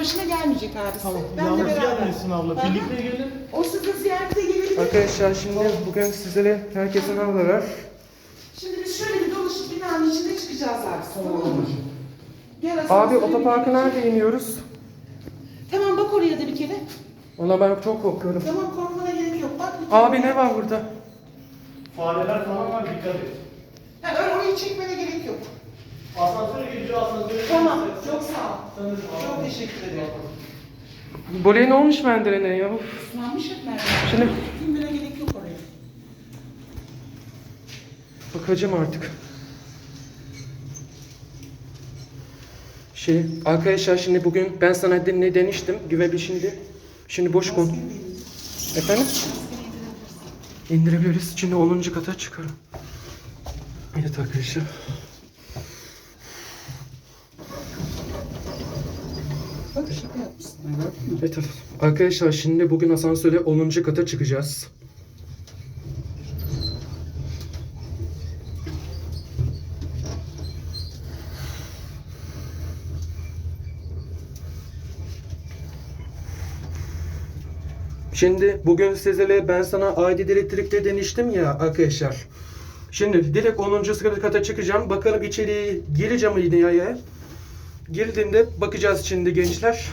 başına gelmeyecek abisi. Tamam. Ben de Yalnız beraber. gelmesin abla. Birlikte gelin. O sizin ziyarete gelebilir. Arkadaşlar şimdi bugün sizlere herkesin havlu var. Şimdi biz şöyle bir dolaşıp binanın içinde çıkacağız abi. Tamam mı? Gel Abi asansöre binelim. nerede iniyoruz? Tamam bak oraya da bir kere. Ona ben çok korkuyorum. Tamam korkmana gerek yok. Bak bir kere. Abi ne var burada? Fareler falan var dikkat et. Ha, öyle orayı çekmene gerek yok. Asansöre geliyor asansöre. Tamam. Çok sağ ol. Sanırım. Çok teşekkür ederim. Buraya ne olmuş mendirene ya? Uf. Islanmış hep nerede? Şimdi Bilmene gerek yok oraya. bakacağım artık. Şey arkadaşlar şimdi bugün ben sana ne demiştim güve bir şimdi. Şimdi boş kon. Efendim? İndirebiliriz. Şimdi 10. kata çıkarım. Evet arkadaşlar. Bak şaka yapmışsın. Evet evet. Arkadaşlar şimdi bugün asansöre 10. kata çıkacağız. Şimdi bugün sizlere ben sana ID elektrikte demiştim ya arkadaşlar. Şimdi direkt 10. kata çıkacağım. Bakalım içeriye gireceğim yine. Girdiğimde bakacağız şimdi gençler.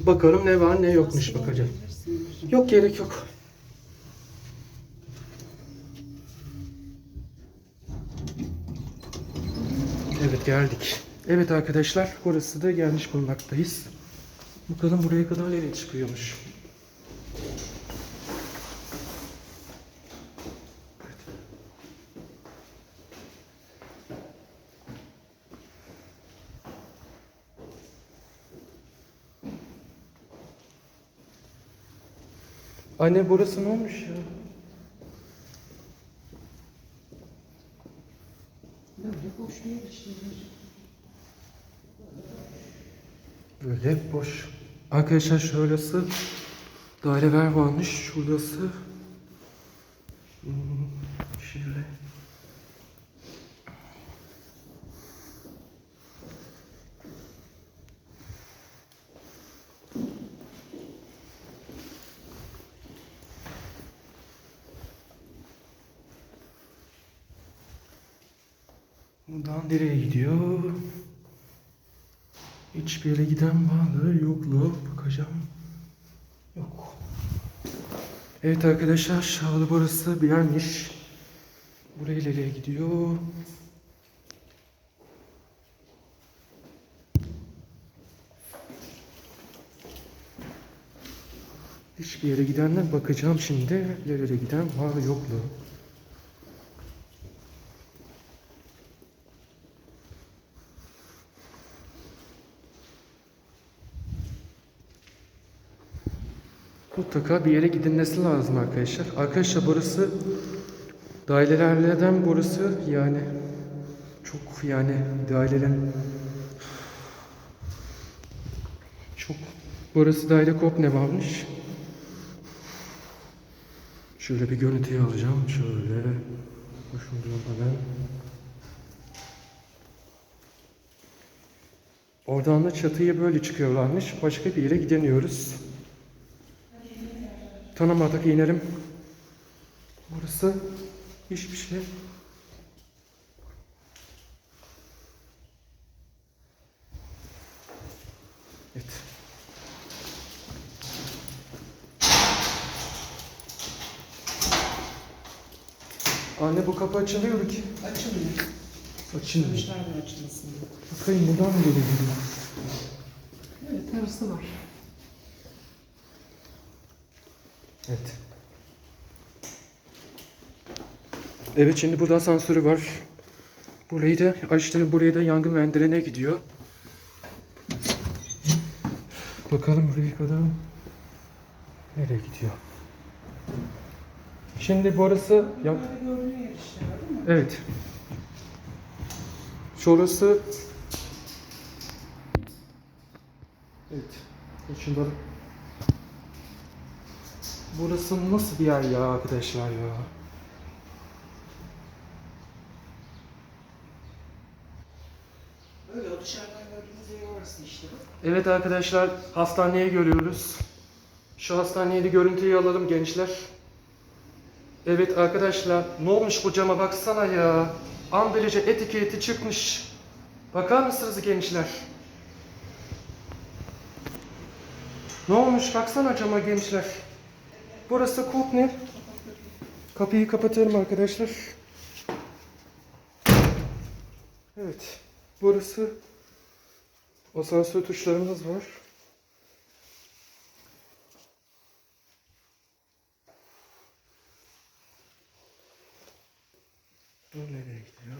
Bakalım ne var ne yokmuş bakacağım. Yok gerek yok. Evet geldik. Evet arkadaşlar burası da gelmiş bulunmaktayız. Bakalım buraya kadar nereye çıkıyormuş. Anne burası ne olmuş ya? Böyle boş bir yer işte. Böyle boş. Arkadaşlar şurası daireler varmış. Şurası hmm, şöyle. Buradan nereye gidiyor? Hiçbir yere giden varlığı yokluğu bakacağım. Yok. Evet arkadaşlar aşağıda burası bir yermiş. Buraya nereye gidiyor? Hiçbir yere gidenler bakacağım şimdi. Nereye giden var yokluğu. Mutlaka bir yere gidilmesi lazım arkadaşlar. Arkadaşlar burası dairelerden burası yani çok yani dairelerin çok burası daire kop ne varmış? Şöyle bir görüntüyü alacağım. Şöyle. Hoşuma hemen. Oradan da çatıya böyle çıkıyorlarmış. Başka bir yere gidemiyoruz. Tanımadık inelim. Burası hiçbir şey. Evet. Anne bu kapı açılıyor ki. Açılmıyor. Açılmıyor. Dışarıdan açılsın. Bakayım buradan mı geliyor? Evet arası var. Evet. Evet şimdi burada asansörü var. Burayı da açtım. Buraya da yangın vendirene gidiyor. Bakalım buraya kadar nereye gidiyor. Şimdi burası ya, Böyle gördüğün yer işte değil mi? evet. Şurası Evet. Şunları Burası nasıl bir yer ya arkadaşlar ya? Öyle o dışarıdan gördüğünüz yer orası işte. Evet arkadaşlar hastaneye görüyoruz. Şu hastaneyi de görüntüyü alalım gençler. Evet arkadaşlar ne olmuş bu cama baksana ya. Ambalajı etiketi çıkmış. Bakar mısınız gençler? Ne olmuş baksana cama gençler. Burası ne? Kapıyı kapatıyorum arkadaşlar. Evet. Burası asansör tuşlarımız var. Bu nereye gidiyor?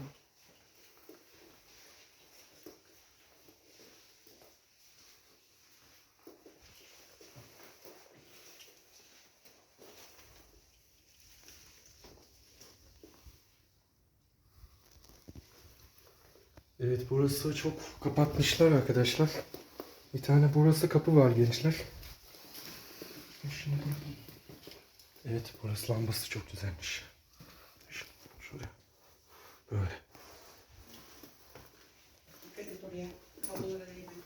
Evet burası çok kapatmışlar arkadaşlar. Bir tane burası kapı var gençler. Evet burası lambası çok güzelmiş. Şuraya. Böyle. Kablolara.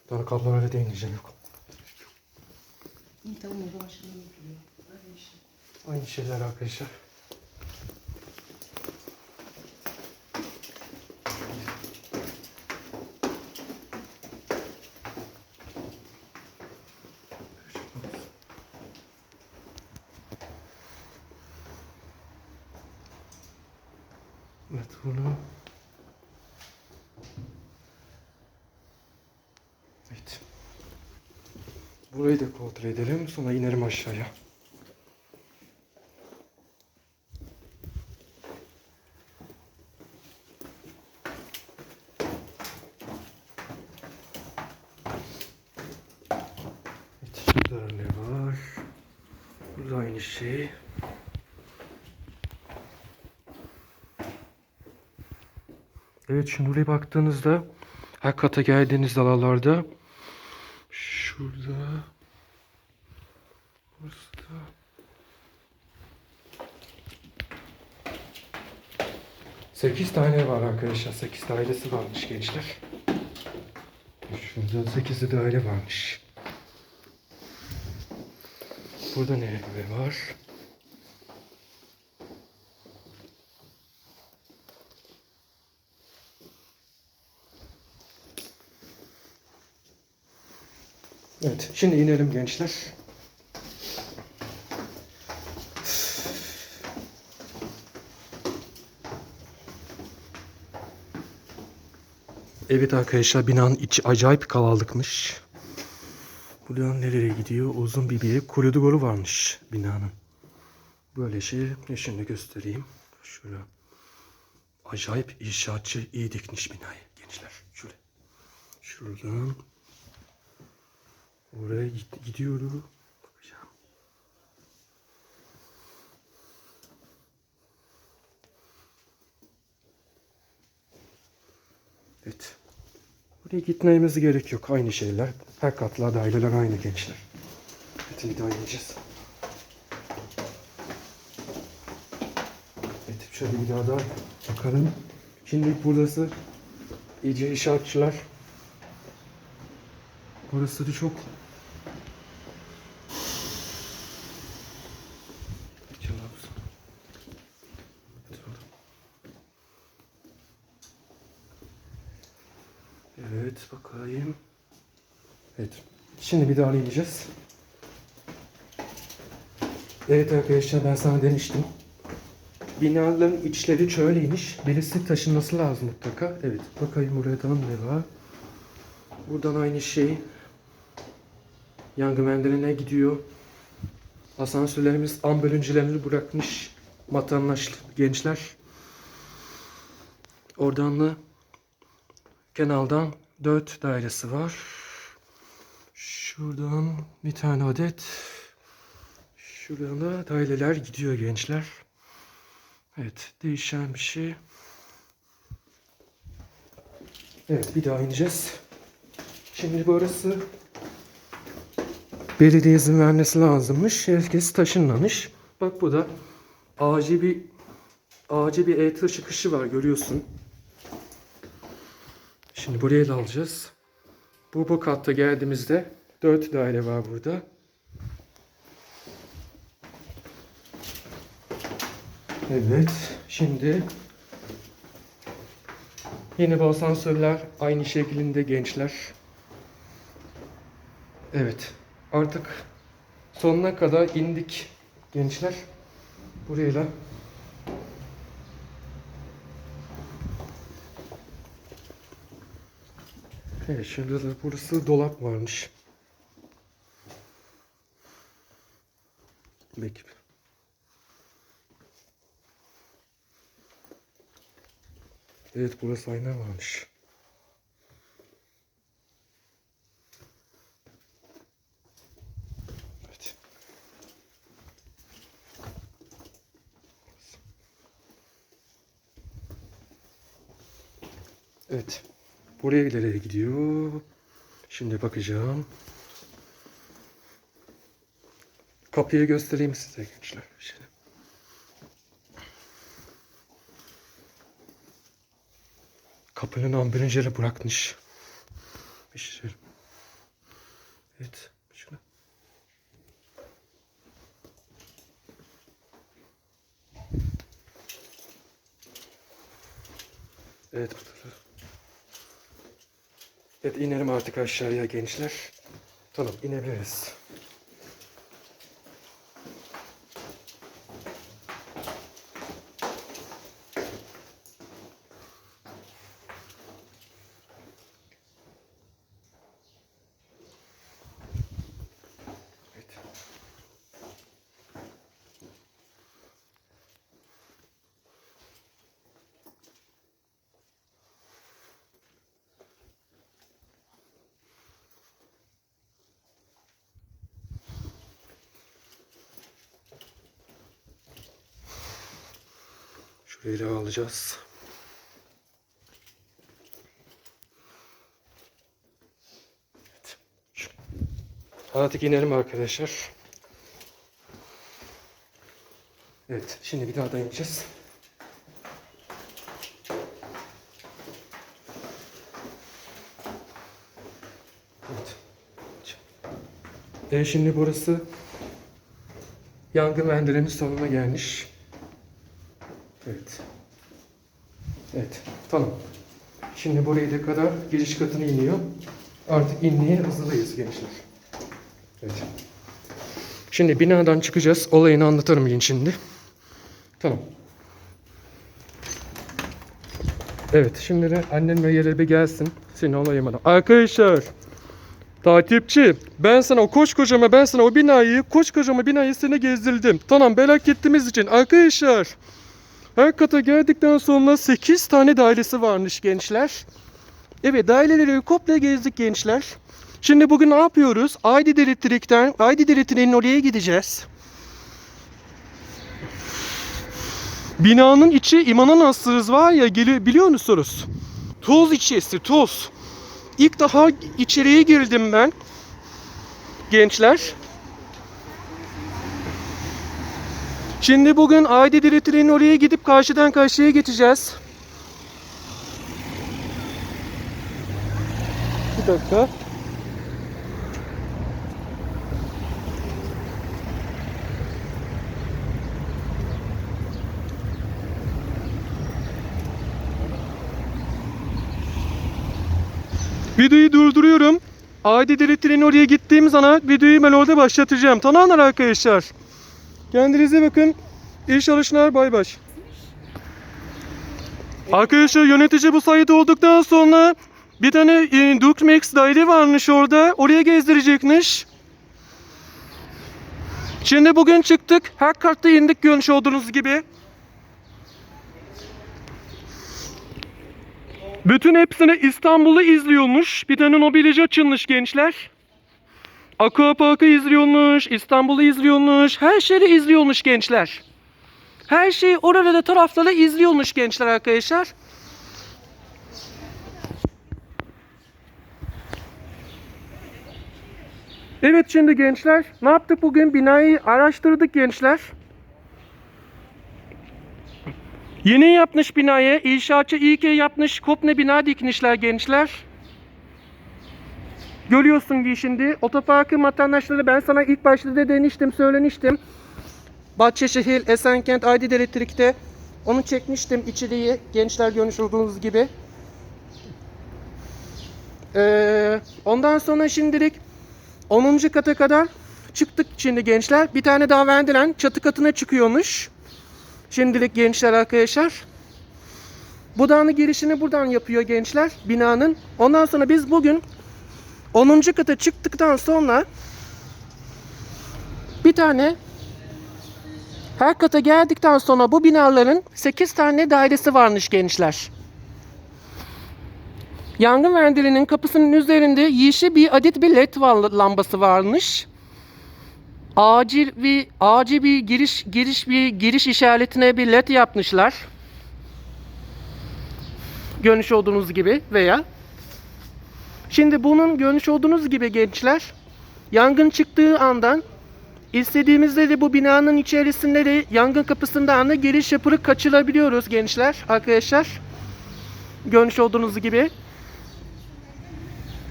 Daha kablolara değineceğim yok. Öyle işte. Aynı şeyler arkadaşlar. Evet bunu Evet. Burayı da kontrol edelim sonra inerim aşağıya. Evet, şurada ne var? Burada aynı şey. Evet buraya baktığınızda her kata geldiğiniz alanlarda şurada burada Sekiz tane var arkadaşlar. Sekiz dairesi varmış gençler. Şurada sekiz daire varmış. Burada ne var? Evet, şimdi inelim gençler. Evet arkadaşlar binanın içi acayip kalabalıkmış. Buradan nereye gidiyor? Uzun bir bir koridoru varmış binanın. Böyle şey şimdi göstereyim. Şöyle. Acayip inşaatçı iyi dikmiş binayı gençler. Şöyle. Şuradan oraya git- gidiyorum. Bakacağım. Evet. Buraya gitmemiz gerek yok. Aynı şeyler. Her katlı daireler aynı gençler. Evet, bir daha ineceğiz. Evet, şöyle bir daha da bakalım. Şimdi burası iyice inşaatçılar. Burası da çok Evet bakayım. Evet. Şimdi bir daha ineceğiz. Evet arkadaşlar ben sana demiştim. Binaların içleri şöyleymiş. Birisi taşınması lazım mutlaka. Evet bakayım buradan ne var. Buradan aynı şey. Yangın mendiline gidiyor. Asansörlerimiz ambulanslarını bırakmış. Vatandaş gençler. Oradan da Kenaldan 4 dairesi var. Şuradan bir tane adet. Şuradan da daireler gidiyor gençler. Evet değişen bir şey. Evet bir daha ineceğiz. Şimdi burası belediye izin vermesi lazımmış. Herkes taşınmamış. Bak bu da acil bir acil bir elektrik çıkışı var görüyorsun. Şimdi buraya da alacağız. Bu bu katta geldiğimizde 4 daire var burada. Evet. Şimdi yine bu asansörler aynı şeklinde gençler. Evet. Artık sonuna kadar indik gençler. Buraya da Evet, da burası dolap varmış. Bekle. Evet, burası ayna varmış. Evet. Evet. Buraya nereye gidiyor? Şimdi bakacağım. Kapıyı göstereyim size gençler. Şimdi. Kapının ambulansları bırakmış. Bir şey. Evet. Şuna. Evet bu taraf. Evet inelim artık aşağıya gençler. Tamam inebiliriz. Da alacağız. Evet. Artık inelim arkadaşlar. Evet, şimdi bir daha da ineceğiz. Evet. E şimdi burası yangın venderenin sonuna gelmiş. Evet. Evet. Tamam. Şimdi buraya da kadar giriş katına iniyor. Artık inmeye hazırlayız gençler. Evet. Şimdi binadan çıkacağız. Olayını anlatırım yine şimdi. Tamam. Evet şimdi de annem ve yere gelsin. Seni olayım Arkadaşlar. Takipçi ben sana o koskocaman ben sana o binayı koskocaman binayı sana gezdirdim. Tamam merak ettiğimiz için arkadaşlar. Her kata geldikten sonra 8 tane dairesi varmış gençler. Evet daireleri komple gezdik gençler. Şimdi bugün ne yapıyoruz? Aydi Elektrik'ten Aydi Elektrik'in oraya gideceğiz. Binanın içi imanan asırız var ya geli- biliyor musunuz? Toz içerisi toz. İlk daha içeriye girdim ben. Gençler. Şimdi bugün Aydi Direktörü'nün oraya gidip karşıdan karşıya geçeceğiz. Bir dakika. Videoyu durduruyorum. Aydi Direktörü'nün oraya gittiğim zaman videoyu ben orada başlatacağım. Tamamlar arkadaşlar. Kendinize bakın. İyi çalışmalar bay bay. Arkadaşlar yönetici bu sayede olduktan sonra bir tane e, Dukmax daire varmış orada. Oraya gezdirecekmiş. Şimdi bugün çıktık. Her katta indik görmüş olduğunuz gibi. Bütün hepsini İstanbul'u izliyormuş. Bir tane mobilyacı açılmış gençler. Aquapark'ı izliyormuş, İstanbul'u izliyormuş, her şeyi izliyormuş gençler. Her şeyi orada da tarafları izliyormuş gençler arkadaşlar. Evet şimdi gençler ne yaptık bugün? Binayı araştırdık gençler. Yeni yapmış binaya. İnşaatçı ki yapmış. Kopne bina dikmişler gençler. Görüyorsun ki şimdi otoparkın vatandaşları ben sana ilk başta da demiştim, söylemiştim. Bahçeşehir, Esenkent, Aydın Elektrik'te onu çekmiştim içeriği gençler görmüş olduğunuz gibi. Ee, ondan sonra şimdilik 10. kata kadar çıktık şimdi gençler. Bir tane daha verdilen çatı katına çıkıyormuş. Şimdilik gençler arkadaşlar. Budanın girişini buradan yapıyor gençler binanın. Ondan sonra biz bugün 10. kata çıktıktan sonra bir tane her kata geldikten sonra bu binaların 8 tane dairesi varmış gençler. Yangın ventilinin kapısının üzerinde yeşil bir adet bir led lambası varmış. Acil bir acil bir giriş giriş bir giriş işaretine bir led yapmışlar. Görmüş olduğunuz gibi veya Şimdi bunun görmüş olduğunuz gibi gençler yangın çıktığı andan istediğimizde de bu binanın içerisinde de yangın kapısından da giriş yapıp kaçırabiliyoruz gençler arkadaşlar. Görmüş olduğunuz gibi.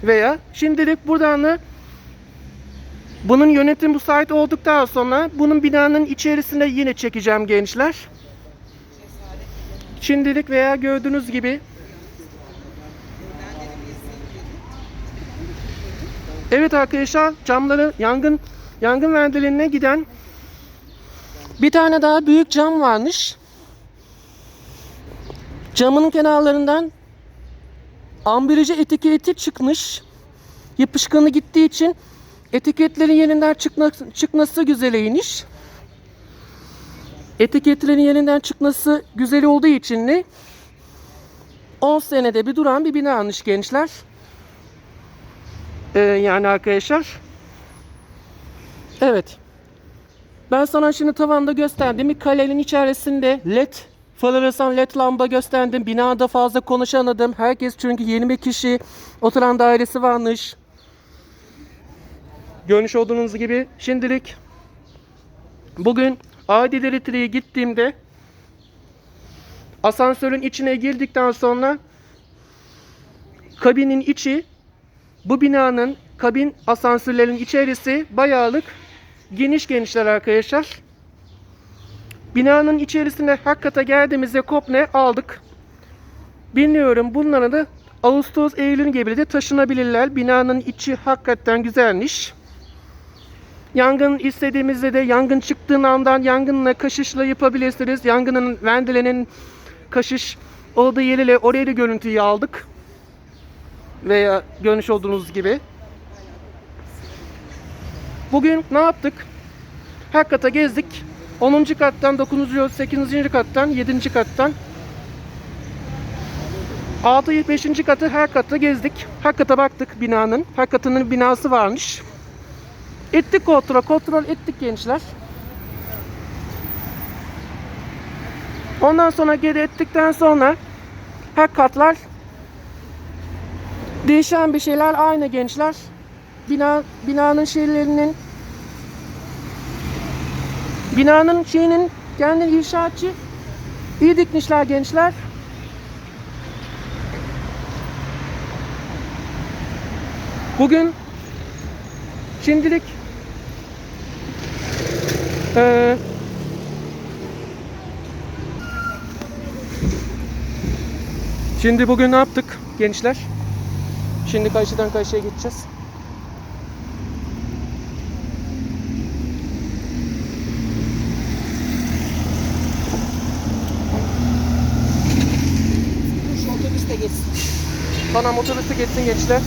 Veya şimdilik buradan da bunun yönetim müsait olduktan sonra bunun binanın içerisinde yine çekeceğim gençler. Şimdilik veya gördüğünüz gibi Evet arkadaşlar camları yangın yangın ventillerine giden bir tane daha büyük cam varmış. Camın kenarlarından ambalajı etiketi çıkmış. Yapışkanı gittiği için etiketlerin yeniden çıkması, çıkması güzeleymiş. Etiketlerin yeniden çıkması güzel olduğu için de 10 senede bir duran bir binaymış gençler. Ee, yani arkadaşlar. Evet. Ben sana şimdi tavanda gösterdim. Bir kalenin içerisinde led, floresan led lamba gösterdim. Binada fazla konuşamadım. Herkes çünkü 20 kişi oturan dairesi varmış. Görmüş olduğunuz gibi şimdilik bugün Adil Elektriğe gittiğimde asansörün içine girdikten sonra kabinin içi bu binanın kabin asansörlerin içerisi bayağılık geniş genişler arkadaşlar. Binanın içerisinde her kata geldiğimizde kopne aldık. Bilmiyorum bunlara da Ağustos, Eylül gibi de taşınabilirler. Binanın içi hakikaten güzelmiş. Yangın istediğimizde de yangın çıktığın andan yangınla kaşışla yapabilirsiniz. Yangının vendilenin kaşış olduğu yeriyle oraya da görüntüyü aldık veya görmüş olduğunuz gibi. Bugün ne yaptık? Her kata gezdik. 10. kattan 9. 8. kattan 7. kattan 6 5. katı her katta gezdik. Her kata baktık binanın. Her katının binası varmış. Ettik kontrol, kontrol ettik gençler. Ondan sonra geri ettikten sonra her katlar Değişen bir şeyler aynı gençler. Bina binanın şeylerinin binanın şeyinin kendi inşaatçı iyi dikmişler gençler. Bugün şimdilik eee Şimdi bugün ne yaptık gençler? Şimdi karşıdan karşıya geçeceğiz. Şu otobüs de geçsin. Tamam otobüste geçsin gençler.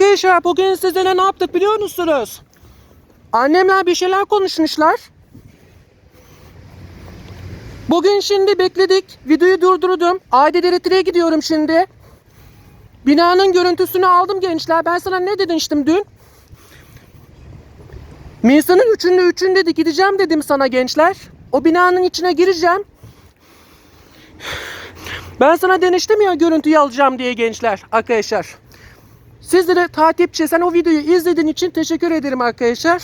Arkadaşlar bugün sizinle ne yaptık biliyor musunuz? Annemler bir şeyler konuşmuşlar. Bugün şimdi bekledik. Videoyu durdurdum. Aydın Elektriğe gidiyorum şimdi. Binanın görüntüsünü aldım gençler. Ben sana ne demiştim dün? Nisan'ın üçünde üçünde de gideceğim dedim sana gençler. O binanın içine gireceğim. Ben sana demiştim ya görüntüyü alacağım diye gençler arkadaşlar. Sizlere takipçi sen o videoyu izlediğin için teşekkür ederim arkadaşlar.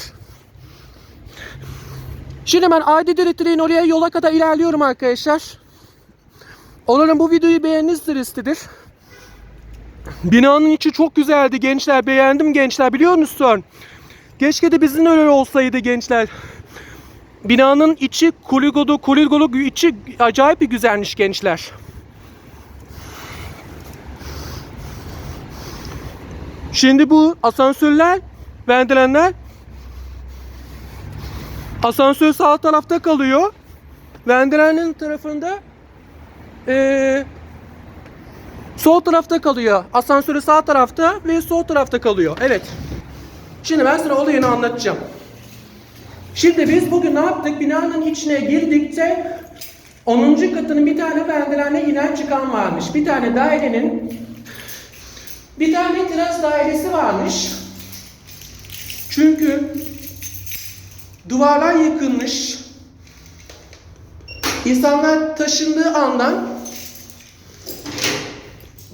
Şimdi ben Adi Direktörü'nün oraya yola kadar ilerliyorum arkadaşlar. Umarım bu videoyu beğenmişsinizdir. Binanın içi çok güzeldi gençler. Beğendim gençler biliyor musun? Keşke de bizim öyle olsaydı gençler. Binanın içi kuligolu kuligolu içi acayip bir güzelmiş gençler. Şimdi bu asansörler, vendirenler asansör sağ tarafta kalıyor. Vendirenin tarafında eee sol tarafta kalıyor. Asansörü sağ tarafta ve sol tarafta kalıyor. Evet. Şimdi ben sana olayını anlatacağım. Şimdi biz bugün ne yaptık? Binanın içine girdikçe 10. katının bir tane merdivenle inen çıkan varmış. Bir tane dairenin bir tane teras dairesi varmış. Çünkü duvarlar yıkılmış. İnsanlar taşındığı andan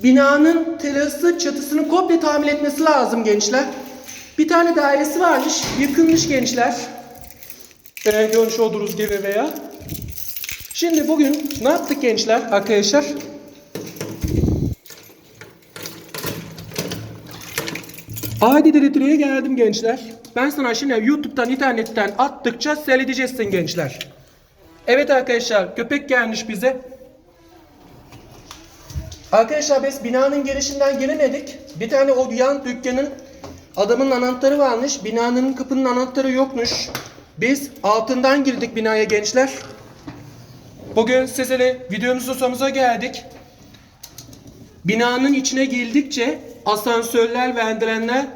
binanın terası çatısını komple tamir etmesi lazım gençler. Bir tane dairesi varmış. Yıkılmış gençler. Ee, görmüş olduğunuz gibi veya. Şimdi bugün ne yaptık gençler arkadaşlar? Adi Direktörü'ye geldim gençler. Ben sana şimdi YouTube'dan, internetten attıkça seyredeceksin gençler. Evet arkadaşlar, köpek gelmiş bize. Arkadaşlar biz binanın girişinden giremedik. Bir tane o yan dükkanın adamın anahtarı varmış. Binanın kapının anahtarı yokmuş. Biz altından girdik binaya gençler. Bugün sizlere videomuzun sonuna geldik. Binanın içine girdikçe asansörler, vendirenler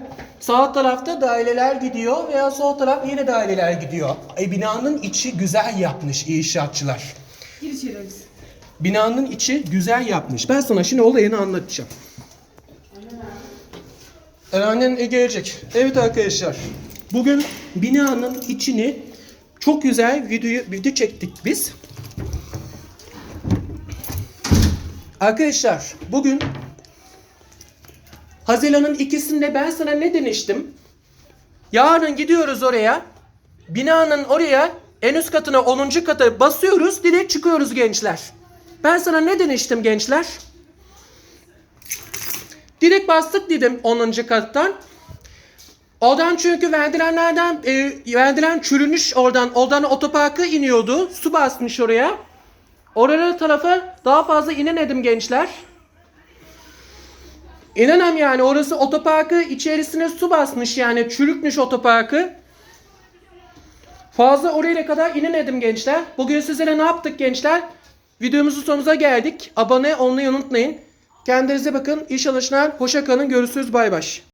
sağ tarafta daireler gidiyor veya sol taraf yine daireler gidiyor. E, binanın içi güzel yapmış inşaatçılar. Gir içeri Alice. Binanın içi güzel yapmış. Ben sana şimdi olayını anlatacağım. Annen gelecek. Evet arkadaşlar. Bugün binanın içini çok güzel video, video çektik biz. Arkadaşlar bugün Haziran'ın ikisinde ben sana ne demiştim? Yarın gidiyoruz oraya. Binanın oraya en üst katına 10. kata basıyoruz. Direkt çıkıyoruz gençler. Ben sana ne demiştim gençler? Direkt bastık dedim 10. kattan. Oradan çünkü verdirenlerden e, verdiren çürümüş oradan. Oradan otoparka iniyordu. Su basmış oraya. Oraya tarafa daha fazla inemedim gençler. İnemem yani orası otoparkı içerisine su basmış yani çürükmüş otoparkı. Fazla oraya kadar inemedim gençler. Bugün sizlere ne yaptık gençler? Videomuzun sonuna geldik. Abone olmayı unutmayın. Kendinize bakın. İyi çalışmalar. Hoşça kalın. Görüşürüz. Bay bay.